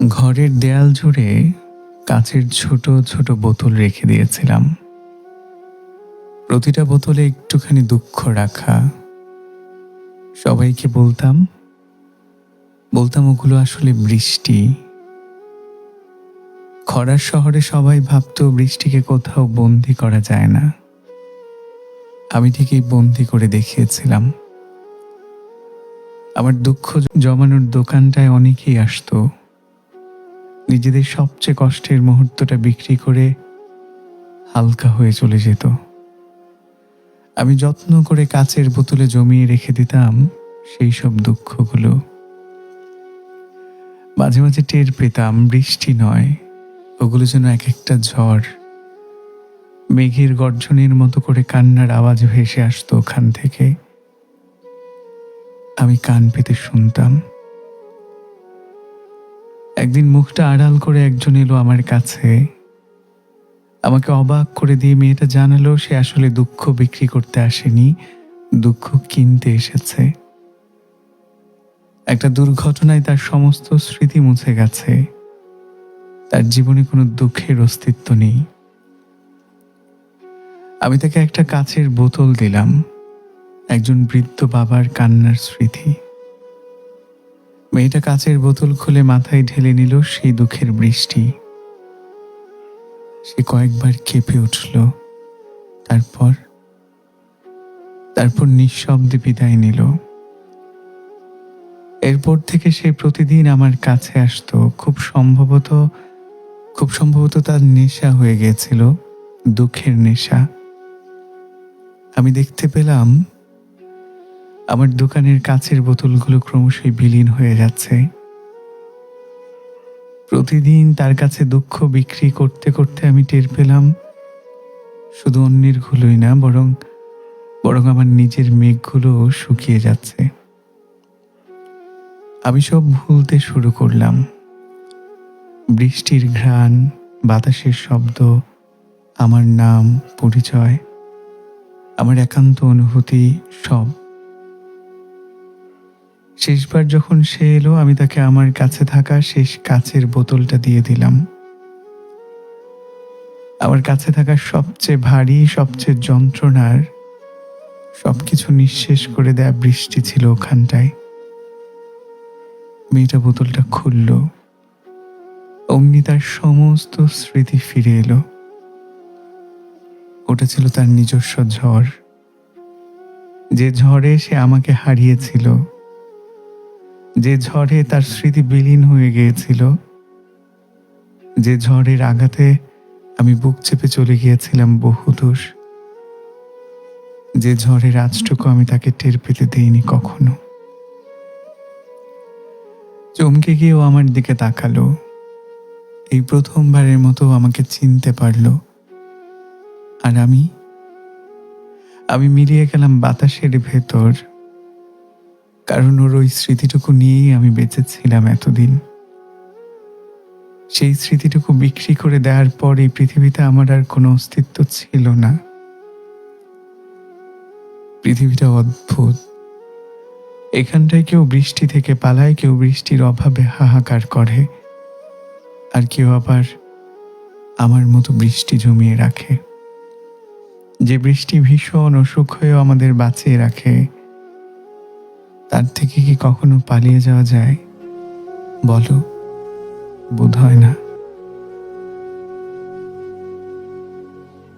ঘরের দেয়াল জুড়ে কাচের ছোট ছোট বোতল রেখে দিয়েছিলাম। প্রতিটা বোতলে একটুখানি দুঃখ রাখা। সবাইকে বলতাম বলতাম ওগুলো আসলে বৃষ্টি। খরার শহরে সবাই ভাবতো বৃষ্টিকে কোথাও বন্দি করা যায় না। আমি ঠিকই বন্দি করে দেখিয়েছিলাম। আমার দুঃখ জমানোর দোকানটায় অনেকেই আসতো। নিজেদের সবচেয়ে কষ্টের মুহূর্তটা বিক্রি করে হালকা হয়ে চলে যেত। আমি যত্ন করে কাচের বোতলে জমিয়ে রেখে দিতাম সেই সব দুঃখগুলো। মাঝে মাঝে টের পেতাম বৃষ্টি নয়, ওগুলো যেন এক একটা ঝড়। মেঘের গর্জনের মতো করে কান্নার আওয়াজ ভেসে আসতো ওখান থেকে। আমি কান পেতে শুনতাম। একদিন মুখটা আড়াল করে একজন এলো আমার কাছে। আমাকে অবাক করে দিয়ে মেয়েটা জানালো, সে আসলে দুঃখ বিক্রি করতে আসেনি, দুঃখ কিনতে এসেছে। একটা দুর্ঘটনায় তার সমস্ত স্মৃতি মুছে গেছে। তার জীবনে কোনো দুঃখের অস্তিত্ব নেই। আমি তাকে একটা কাচের বোতল দিলাম, একজন বৃদ্ধ বাবার কান্নার স্মৃতি। মেয়েটা কাচের বোতল খুলে মাথায় ঢেলে নিল সেই দুঃখের বৃষ্টি। সে কয়েকবার কেঁপে উঠল। তারপর তারপর নিঃশব্দে বিদায় নিল। এরপর থেকে সে প্রতিদিন আমার কাছে আসতো। খুব সম্ভবত খুব সম্ভবত তার নেশা হয়ে গেছিল দুঃখের নেশা। আমি দেখতে পেলাম আমার দোকানের কাছের বোতলগুলো ক্রমশই বিলীন হয়ে যাচ্ছে। প্রতিদিন তার কাছে দুঃখ বিক্রি করতে করতে আমি টের পেলাম, শুধু অন্যের গুলোই না, বরং বরং আমার নিজের মেঘগুলো শুকিয়ে যাচ্ছে। আমি সব ভুলতে শুরু করলাম। বৃষ্টির ঘ্রাণ, বাতাসের শব্দ, আমার নাম, পরিচয়, আমার একান্ত অনুভূতি, সব। শেষবার যখন সে এলো, আমি তাকে আমার কাছে থাকা শেষ কাচের বোতলটা দিয়ে দিলাম। আমার কাছে থাকা সবচেয়ে ভারী, সবচেয়ে যন্ত্রণার সবকিছু নিঃশেষ করে দেয়া বৃষ্টি ছিল ওখানটায়। মেয়েটা বোতলটা খুলল। অমনি তার সমস্ত স্মৃতি ফিরে এলো। ওটা ছিল তার নিজস্ব ঝড়। যে ঝড়ে সে আমাকে হারিয়েছিল। যে ঝড়ে তার স্মৃতি বিলীন হয়ে গিয়েছিল, যে ঝড়ের আঘাতে আমি বুক চেপে চলে গিয়েছিলাম বহুদূর যে ঝড়ের আজটুকু আমি তাকে টের পেতে দিইনি কখনো। চমকে গিয়েও আমার দিকে তাকালো। এই প্রথমবারের মতো আমাকে চিনতে পারল। আর আমি আমি মিলিয়ে গেলাম বাতাসের ভেতর। কারণ ওর ওই স্মৃতিটুকু নিয়েই আমি বেঁচেছিলাম এতদিন। সেই স্মৃতিটুকু বিক্রি করে দেওয়ার পর এই পৃথিবীতে আমার আর কোনো অস্তিত্ব ছিল না। পৃথিবীটা অদ্ভুত। এখানটায় কেউ বৃষ্টি থেকে পালায়, কেউ বৃষ্টির অভাবে হাহাকার করে। আর কেউ আবার আমার মতো বৃষ্টি জমিয়ে রাখে। যে বৃষ্টি ভীষণ অসুখ হয়েও আমাদের বাঁচিয়ে রাখে। তার থেকে কি কখনো পালিয়ে যাওয়া যায়? বলো বোধ হয় না।